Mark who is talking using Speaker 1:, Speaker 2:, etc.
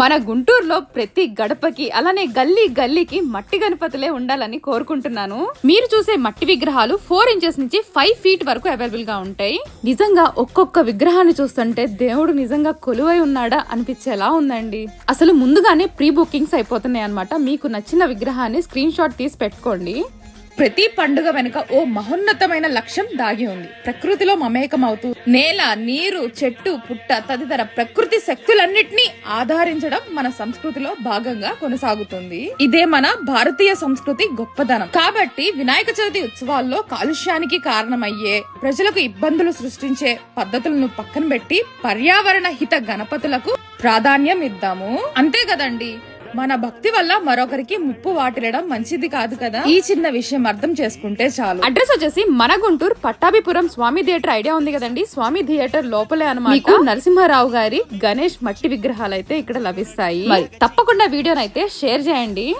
Speaker 1: మన గుంటూరులో ప్రతి గడపకి అలానే గల్లీ గల్లీకి మట్టి గణపతులే ఉండాలని కోరుకుంటున్నాను. మీరు చూసే మట్టి విగ్రహాలు ఫోర్ ఇంచెస్ నుంచి ఫైవ్ ఫీట్ వరకు అవైలబుల్గా ఉంటాయి. నిజంగా ఒక్కొక్క విగ్రహాన్ని చూస్తుంటే దేవుడు నిజంగా కొలువై ఉన్నాడా అనిపించేలా ఉందండి. అసలు ముందుగానే ప్రీ బుకింగ్స్ అయిపోతున్నాయి అనమాట మీకు నచ్చిన విగ్రహాన్ని స్క్రీన్ షాట్ తీసి పెట్టుకోండి. ప్రతి పండుగ వెనుక ఓ మహోన్నతమైన లక్ష్యం దాగి ఉంది. ప్రకృతిలో మమేకమవుతూ నేల నీరు చెట్టు పుట్ట తదితర ప్రకృతి శక్తులన్నిటినీ ఆధారించడం మన సంస్కృతిలో భాగంగా కొనసాగుతుంది. ఇదే మన భారతీయ సంస్కృతి గొప్పదనం. కాబట్టి వినాయక చవితి ఉత్సవాల్లో కాలుష్యానికి కారణమయ్యే ప్రజలకు ఇబ్బందులు సృష్టించే పద్ధతులను పక్కన పెట్టి పర్యావరణ హిత గణపతులకు ప్రాధాన్యం ఇద్దాము. అంతే కదండి? మన భక్తి వల్ల మరొకరికి ముప్పు వాటిల్లడం మంచిది కాదు కదా? ఈ చిన్న విషయం అర్థం చేసుకుంటే చాలు. అడ్రస్ వచ్చేసి మన గుంటూరు పట్టాభిపురం స్వామి థియేటర్ ఐడియా ఉంది కదండి. స్వామి థియేటర్ లోపలే అనమాట నరసింహారావు గారి గణేష్ మట్టి విగ్రహాలు అయితే ఇక్కడ లభిస్తాయి. తప్పకుండా వీడియోనైతే షేర్ చేయండి.